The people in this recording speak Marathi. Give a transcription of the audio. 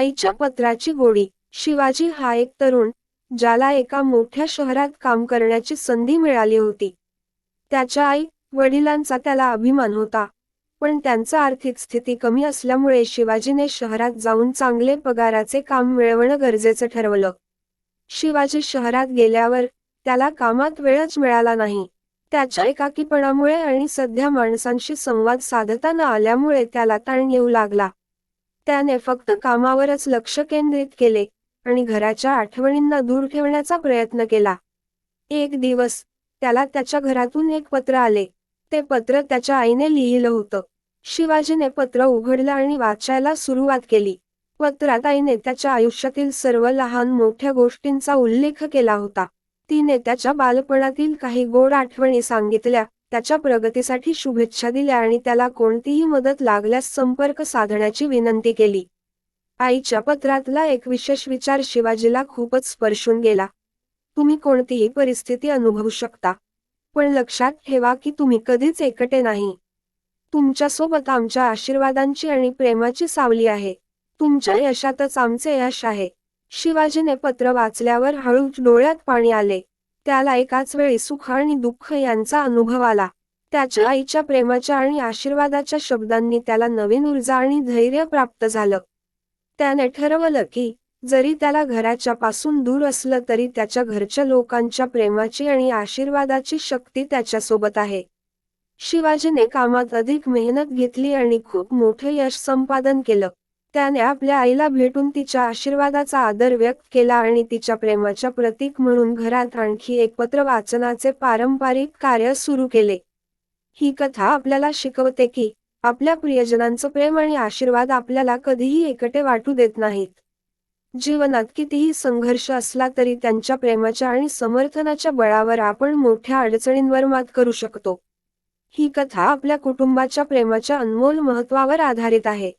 आईच्या पत्राची गोडी. शिवाजी हा एक तरुण ज्याला एका मोठ्या शहरात काम करण्याची संधी मिळाली होती. त्याच्या आई वडिलांचा त्याला अभिमान होता. पण त्यांचा आर्थिक स्थिती कमी असल्यामुळे शिवाजीने शहरात जाऊन चांगले पगाराचे काम मिळवणं गरजेचं ठरवलं. शिवाजी शहरात गेल्यावर त्याला कामात वेळच मिळाला नाही. त्याच्या एकाकीपणामुळे आणि सध्या माणसांशी संवाद साधता न आल्यामुळे त्याला ताण येऊ लागला. त्याने फक्त कामावरच लक्ष केंद्रित केले आणि घराच्या आठवणींना दूर ठेवण्याचा प्रयत्न केला. एक दिवस त्याला त्याच्या घरातून एक पत्र आले. ते पत्र त्याच्या आईने लिहिलं होतं. शिवाजीने पत्र उघडलं आणि वाचायला सुरुवात केली. पत्रात आईने त्याच्या आयुष्यातील सर्व लहान मोठ्या गोष्टींचा उल्लेख केला होता. तिने त्याच्या बालपणातील काही गोड आठवणी सांगितल्या. त्याच्या प्रगतीसाठी शुभेच्छा दिल्या आणि त्याला कोणतीही मदत लागल्यास संपर्क साधण्याची विनंती केली. आईच्या पत्रातला एक विशेष विचार शिवाजीला खूपच स्पर्शून गेला. तुम्ही कोणतीही परिस्थिती अनुभवू शकता. पण लक्षात ठेवा की तुम्ही कधीच एकटे नाही. तुमच्यासोबत आमच्या आशीर्वादांची आणि प्रेमाची सावली आहे. तुमच्या यशातच आमचे यश आहे. शिवाजीने पत्र वाचल्यावर हळूच डोळ्यात पाणी आले. त्याला एकाच वेळी सुख आणि दुःख यांचा अनुभव आला. त्याच्या आईच्या प्रेमाच्या आणि आशीर्वादाच्या शब्दांनी त्याला नवीन ऊर्जा आणि धैर्य प्राप्त झालं. त्याने ठरवलं की जरी त्याला घराच्या पासून दूर असलं तरी त्याच्या घरच्या लोकांच्या प्रेमाची आणि आशीर्वादाची शक्ती त्याच्यासोबत आहे. शिवाजीने कामात अधिक मेहनत घेतली आणि खूप मोठे यश संपादन केलं. त्याने आपल्या आईला भेटून तिच्या आशीर्वादाचा आदर व्यक्त केला आणि तिच्या प्रेमाच्या प्रतीक म्हणून घरात आणखी एक पत्र वाचनाचे पारंपरिक कार्य सुरू केले. ही कथा आपल्याला शिकवते की आपल्या प्रियजनांचं प्रेम आणि आशीर्वाद आपल्याला कधीही एकटे वाटू देत नाहीत. जीवनात कितीही संघर्ष असला तरी त्यांच्या प्रेमाच्या आणि समर्थनाच्या बळावर आपण मोठ्या अडचणींवर मात करू शकतो. ही कथा आपल्या कुटुंबाच्या प्रेमाच्या अनमोल महत्वावर आधारित आहे.